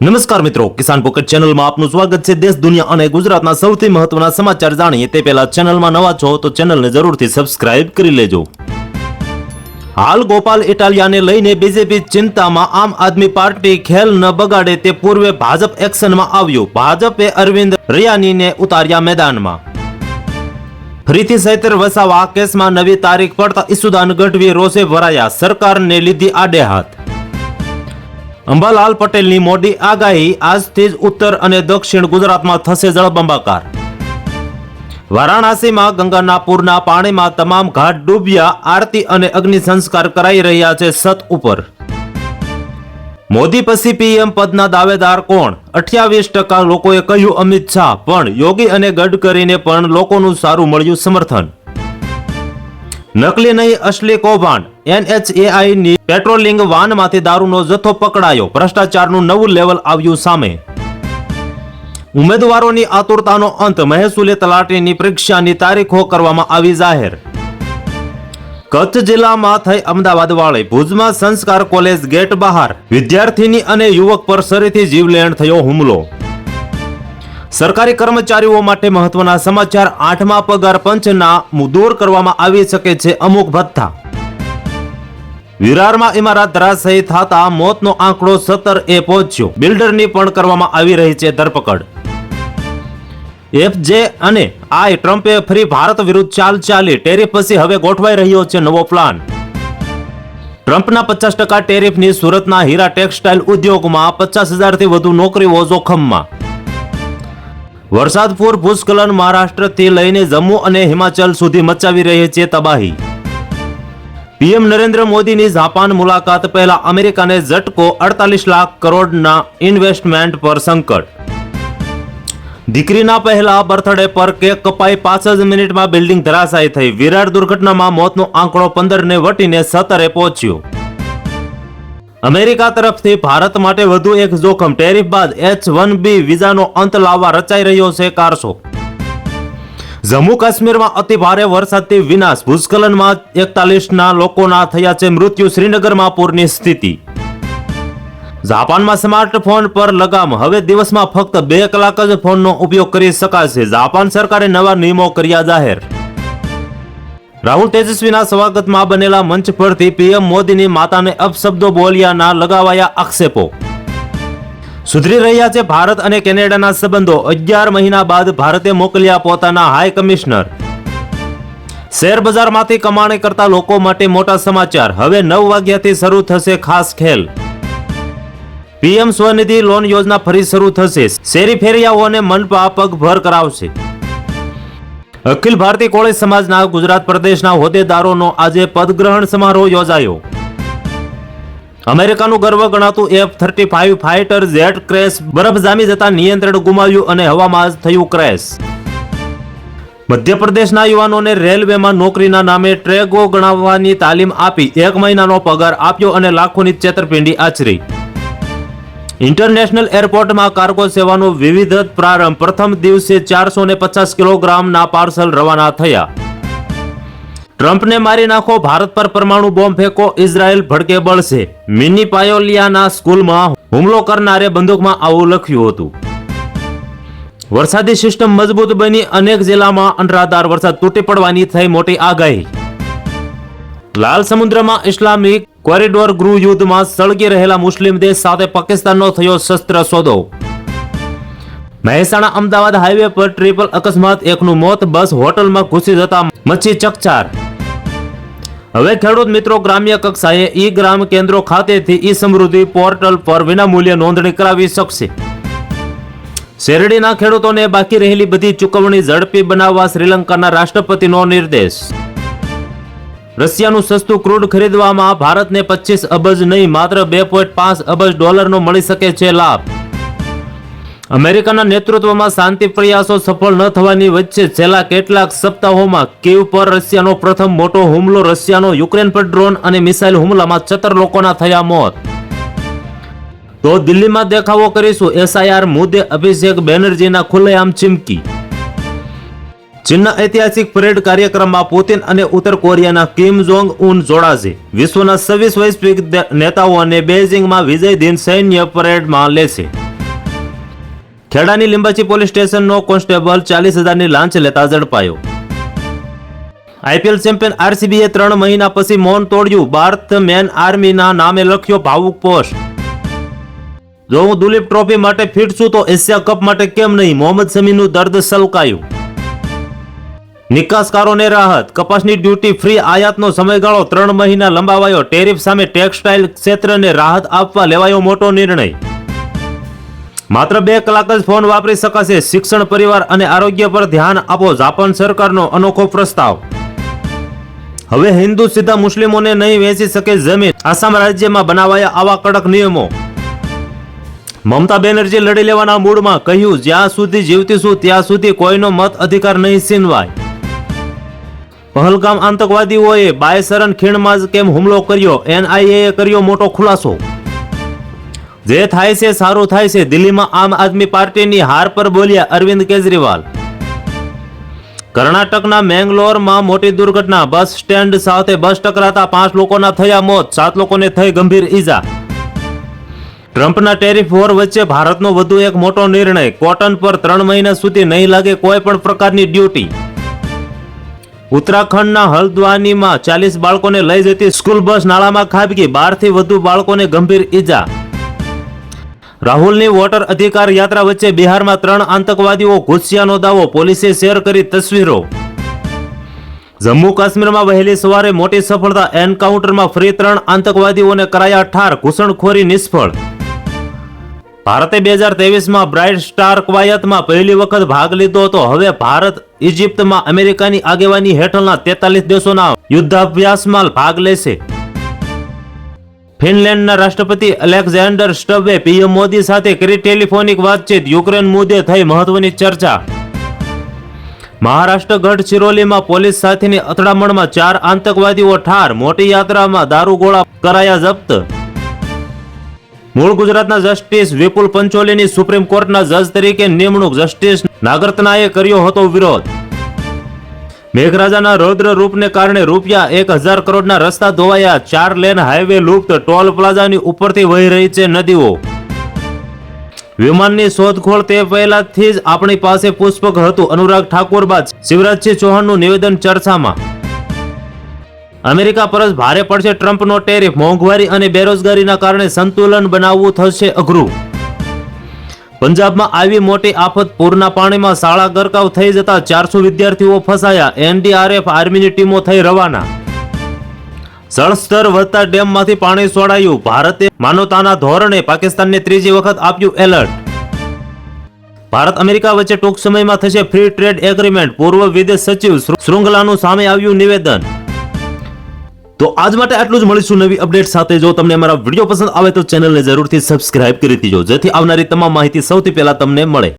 નમસ્કાર મિત્રો, કિસાન પોકેટ ચેનલમાં આપનું સ્વાગત છે. દેશ, દુનિયા અને ગુજરાતના સૌથી મહત્વના સમાચાર જાણીએ તે પહેલા ચેનલમાં નવા છો તો ચેનલને જરૂરથી સબસ્ક્રાઇબ કરી લેજો. હાલ ગોપાલ ઇટાલિયાને લઈને બીજેપી ચિંતામાં આમ આદમી પાર્ટી ખેલ ન બગાડે તે પૂર્વે ભાજપ એક્શનમાં આવ્યું. ભાજપે અરવિંદ રૈયાનીને ઉતાર્યા મેદાનમાં. ફરીથી સૈતર વસાવા કેસમાં નવી તારીખ પડતા ઈસુદાન ગઢવી રોષે ભરાયા. સરકારને લીધી આડે હાથ અંબાલાલ પટેલની મોડી આગાહી આજથી જ ઉત્તર અને દક્ષિણ ગુજરાતમાં થશે જળબંબાકાર. વારાણસીમાં ગંગાના પૂરના પાણીમાં તમામ ઘાટ ડૂબ્યા, આરતી અને અગ્નિ સંસ્કાર કરાઈ રહ્યા છે સત ઉપર. મોદી પછી પીએમ પદના દાવેદાર કોણ? અઠ્યાવીસ ટકા લોકોએ કહ્યું અમિત શાહ, પણ યોગી અને ગડકરીને પણ લોકોનું સારું મળ્યું સમર્થન. નકલી નહીં અસલી કૌભાંડ. NHAI ની પેટ્રોલિંગ વાનમાંથી દારૂનો જથ્થો પકડાયો. ભ્રષ્ટાચારનું નવું લેવલ આવ્યું સામે. ઉમેદવારોની આતુરતાનો અંત મહેસૂલી તલાટીની પરીક્ષાની તારીખો કરવામાં આવી જાહેર. કચ્છ જિલ્લામાં થઈ અમદાવાદ વાળે ભુજમાં સંસ્કાર કોલેજ ગેટ બહાર. વિદ્યાર્થીની અને યુવક પર ફરીથી જીવલેણ થયો હુમલો. સરકારી કર્મચારીઓ માટે મહત્વના સમાચાર આઠમા પગાર પંચના દૂર કરવામાં આવી શકે છે અમુક ભથ્થા. વિરારમાં ઇમારત ધરાશયી થતા મોતનો આંકડો સત્તર એ પહોંચ્યો. બિલ્ડરની પણ કરવામાં આવી રહી છે ધરપકડ. એફજે અને આઈ ટ્રમ્પે ફરી ભારત વિરુદ્ધ ચાલ ચાલી. ટેરિફ પછી હવે ગોઠવાઈ રહ્યો છે નવો પ્લાન. ટ્રમ્પના પચાસ ટકા ટેરિફની સુરતના હીરા ટેક્સટાઇલ ઉદ્યોગમાં પચાસ હજારથી વધુ નોકરીઓ જોખમમાં. વરસાદ પૂર, ભૂસ્ખલન મહારાષ્ટ્રથી લઈને જમ્મુ અને હિમાચલ સુધી મચાવી રહી છે તબાહી. પીએમ નરેન્દ્ર મોદીની જાપાન મુલાકાત પહેલા અમેરિકાને ઝટકો અડતાલીસ લાખ કરોડના ઇન્વેસ્ટમેન્ટ પર સંકટ. દીકરીના પહેલા બર્થડે પર કેક કપાઈ પાંચ જ મિનિટમાં બિલ્ડિંગ ધરાશાયી થઈ. વિરાટ દુર્ઘટનામાં મોતનો આંકડો પંદરને વટીને સત્તરે પહોંચ્યો. અમેરિકા તરફથી ભારત માટે વધુ એક જોખમ. ટેરિફ બાદ એચ વન બી વિઝાનો અંત લાવવા રચાઈ રહ્યો છે કારસો. જમ્મુ કાશ્મીરમાં અતિ ભારે વરસાદથી વિનાશ. ભૂસ્ખલનમાં એકતાલીસના લોકોના થયા છે મૃત્યુ. શ્રીનગરમાં પૂરની સ્થિતિ. જાપાનમાં સ્માર્ટફોન પર લગામ. હવે દિવસમાં ફક્ત બે કલાક જ ફોનનો ઉપયોગ કરી શકાશે. જાપાન સરકારે નવા નિયમો કર્યા જાહેર. રાહુલ તેજસ્વીના સ્વાગતમાં બનેલા મંચ પરથી પીએમ મોદીની માતાને અપશબ્દો બોલ્યાના લગાવાયા આક્ષેપો. સુધરી રહ્યા છે ભારત અને કેનેડાના સંબંધો. અગિયાર મહિના બાદ ભારતે મોકલ્યા પોતાના હાઈ કમિશનર. શેર બજારમાંથી કમાણી કરતા લોકો માટે મોટા સમાચાર. હવે નવ વાગ્યાથી શરૂ થશે ખાસ ખેલ. પીએમ સ્વનિધિ લોન યોજના ફરી શરૂ થશે. શેરી ફેરિયાઓને મનપા પગભર કરાવશે. અખિલ ભારતીય કોળી સમાજના ગુજરાત પ્રદેશના હોદ્દેદારોનો આજે પદગ્રહણ સમારોહ યોજાયો. અમેરિકાનું ગર્વ ગણાતું F thirty five fighter jet crash બરફ જામી જતા નિયંત્રણ ગુમાવ્યું અને હવામાં થયું ક્રેશ. મધ્યપ્રદેશના યુવાનોને રેલવેમાં નોકરીના નામે ટ્રેગો ગણાવવાની તાલીમ આપી એક મહિનાનો પગાર આપ્યો અને લાખોની છેતરપિંડી આચરી. ઇન્ટરનેશનલ એરપોર્ટમાં કાર્ગો સેવાનો વિવિધ પ્રારંભ પ્રથમ દિવસે ચારસો ને પચાસ કિલોગ્રામના પાર્સલ રવાના થયા. ટ્રમ્પને મારી નાખો, ભારત પર પરમાણુ બોમ્બ ફેંકો, ઇઝરાયલ ભડકે બળશે. મિની પાયોલિયાના સ્કૂલમાં હુમલો કરનારે બંદૂકમાં આવું લખ્યું હતું. વરસાદી સિસ્ટમ મજબૂત બની, અનેક જિલ્લામાં અનરાધાર વરસાદ તૂટી પડવાની થઈ મોટી આગાહી. લાલ સમુદ્રમાં ઇસ્લામિક કોરિડોર ગૃહ યુદ્ધમાં સળગી રહેલા મુસ્લિમ દેશ સાથે પાકિસ્તાનનો થયો શસ્ત્ર સોદો. મહેસાણા અમદાવાદ હાઈવે પર ટ્રિપલ અકસ્માત, એકનું મોત, બસ હોટલમાં ઘૂસી જતા મચી ચકચાર. હવે ખેડૂત મિત્રો ગ્રામ્ય કક્ષાએ ઈ ગ્રામ કેન્દ્રો ખાતેથી ઈ સમૃદ્ધિ પોર્ટલ પર વિનામૂલ્યે નોંધણી કરાવી શકશે. શેરડીના ખેડૂતોને બાકી રહેલી બધી ચૂકવણી ઝડપી બનાવવા શ્રીલંકાના રાષ્ટ્રપતિનો નિર્દેશ. રશિયાનું સસ્તું ક્રૂડ ખરીદવામાં ભારતને પચીસ અબજ નહીં, માત્ર બે પોઈન્ટ પાંચ અબજ ડોલરનો મળી શકે છે લાભ. અમેરિકાના નેતૃત્વમાં શાંતિ પ્રયાસો સફળ ન થવાની વચ્ચે છેલ્લા કેટલાક સપ્તાહોમાં કીવ પર રશિયાનો પ્રથમ મોટો હુમલો. રશિયાનો યુક્રેન પર ડ્રોન અને મિસાઇલ હુમલામાં છતર લોકોના થયા મોત. તો દિલ્હીમાં દેખાવો કરીશું. એસઆઈઆર મુદ્દે અભિષેક બેનર્જીના ખુલ્લેઆમ ચીમકી. ચીનના ઐતિહાસિક પરેડ કાર્યક્રમમાં પુતિન અને ઉત્તર કોરિયાના કિમ જોંગ ઉન જોડાશે. વિશ્વના છવ્વીસ વૈશ્વિક નેતાઓ અને બેઇજિંગમાં વિજય દિન સૈન્ય પરેડમાં લેશે. ખેડાની લીંબાચી પોલીસ સ્ટેશનનો કોન્સ્ટેબલ ચાલીસ હજારની લાંચ લેતા ઝડપાયો. આઈપીએલ ચેમ્પિયન આરસીબીએ ત્રણ મહિના પછી મૌન તોડ્યું. ભારત મેન આર્મીના નામે લખ્યો ભાવુક પોસ્ટ જો હું દુલીપ ટ્રોફી માટે ફિટ છું તો એશિયા કપ માટે કેમ નહીં? મોહમ્મદ શમીનું દર્દ સલકાયું. નિકાસકારોને રાહત. કપાસની ડ્યુટી ફ્રી આયાતનો સમયગાળો ત્રણ મહિના લંબાવાયો. ટેરિફ સામે ટેક્સટાઇલ ક્ષેત્રને રાહત આપવા લેવાયો મોટો નિર્ણય. માત્ર બે કલાક જ ફોન વાપરી શકાશે. શિક્ષણ, પરિવાર અને આરોગ્ય પર ધ્યાન આપો. જાપાન સરકારનો અનોખો પ્રસ્તાવ. હવે હિન્દુ સીધા મુસ્લિમોને નહીં વેચી શકે જમીન. આસામ રાજ્યમાં બનાવાયા આવા કડક નિયમો. મમતા બેનર્જી લડી લેવાના મૂડમાં કહ્યું, જ્યાં સુધી જીવતીશું, ત્યાં સુધી કોઈનો મત અધિકાર નહીં છીનવાય. પહલગામ આતંકવાદીઓએ બાયસરન ખીણમાં જ કેમ હુમલો કર્યો? એનઆઈએ કર્યો મોટો ખુલાસો. જે થાય છે સારું થાય છે. દિલ્હીમાં આમ આદમી પાર્ટીની હાર પર બોલ્યા અરવિંદ કેજરીવાલ. કર્ણાટકના મેંગલોરમાં મોટી દુર્ઘટના. બસ સ્ટેન્ડ સાથે બસ ટકરાતા પાંચ લોકોના થયા મોત. સાત લોકોને થઈ ગંભીર ઈજા. ટ્રમ્પના ટેરિફ વોર વચ્ચે ભારતનો વધુ એક મોટો નિર્ણય. કોટન પર ત્રણ મહિના સુધી નહીં લાગે કોઈ પણ પ્રકારની ડ્યુટી. ઉત્તરાખંડના હલ્દ્વાનીમાં ચાલીસ બાળકોને લઈ જતી સ્કૂલ બસ નાળામાં ખાબકી. બારથી વધુ બાળકોને ગંભીર ઈજા. રાહુલની વોટર અધિકાર યાત્રા વચ્ચે બિહારમાં ત્રણ આતંકવાદીઓ ઘૂસ્યાનો દાવો, પોલીસે શેર કરી તસવીરો. જમ્મુ કાશ્મીરમાં વહેલી સવારે મોટી સફળતા એન્કાઉન્ટરમાં ફ્રી ત્રણ આતંકવાદીઓને કરાયા ઠાર, ઘૂસણખોરી નિષ્ફળ. ભારતે બે હજાર તેવીસમાં બ્રાઇટ સ્ટાર કવાયતમાં પહેલી વખત ભાગ લીધો હતો. હવે ભારત ઇજિપ્તમાં અમેરિકાની આગેવાની હેઠળના તેતાલીસ દેશોના યુદ્ધાભ્યાસમાં ભાગ લેશે. ફિનલેન્ડના રાષ્ટ્રપતિ અલેક્ઝાન્ડર સ્ટબે પીએમ મોદી સાથે કરી ટેલિફોનિક વાતચીત. યુક્રેન મુદ્દે થઈ મહત્વની ચર્ચા. મહારાષ્ટ્ર ગઢચિરોલીમાં પોલીસ સાથેની અથડામણમાં ચાર આતંકવાદીઓ ઠાર. મોટી યાત્રામાં દારૂગોળા કરાયા જપ્ત. મૂળ ગુજરાતના જસ્ટિસ વિપુલ પંચોલીની સુપ્રીમ કોર્ટના જજ તરીકે નિમણૂક. જસ્ટિસ નાગરતનાએ કર્યો હતો વિરોધ. મેઘરાજાના રૌદ્ર રૂપને કારણે રૂપિયા એક હજાર કરોડના રસ્તા ધોવાયા. ચાર લેન હાઈવે લુપ્ત, ટોલ પ્લાઝાની ઉપરથી વહી રહી છે નદીઓ. વિમાનની શોધખોળ તે પહેલાથી જ આપણી પાસે પુષ્પક હતું. અનુરાગ ઠાકુર બાદ શિવરાજસિંહ ચૌહાણનું નિવેદન ચર્ચામાં. અમેરિકા પર જ ભારે પડશે ટ્રમ્પનો ટેરિફ. મોંઘવારી અને બેરોજગારીના કારણે સંતુલન બનાવવું થશે અઘરું. પંજાબમાં આવી મોટી આફત પૂરના પાણીમાં શાળા ગરકાવ થઈ જતા ચારસો વિદ્યાર્થીઓ ફસાયા. એનડીઆરએફ આર્મીની ટીમો થઈ રવાના. જળસ્તર વધતા ડેમમાંથી પાણી છોડાયું. ભારતે માનવતાના ધોરણે પાકિસ્તાનને ત્રીજી વખત આપ્યું એલર્ટ. ભારત અમેરિકા વચ્ચે ટૂંક સમયમાં થશે ફ્રી ટ્રેડ એગ્રીમેન્ટ. પૂર્વ વિદેશ સચિવ શૃંખલાનું સામે આવ્યું નિવેદન. તો આજ માટે આટલું જ મળીશું નવી અપડેટ સાથે. જો તમને અમારા વીડિયો પસંદ આવે તો ચેનલને જરૂરથી સબસ્ક્રાઇબ કરી દીજો. જેથી આવનારી તમામ માહિતી સૌથી પહેલા તમને મળે.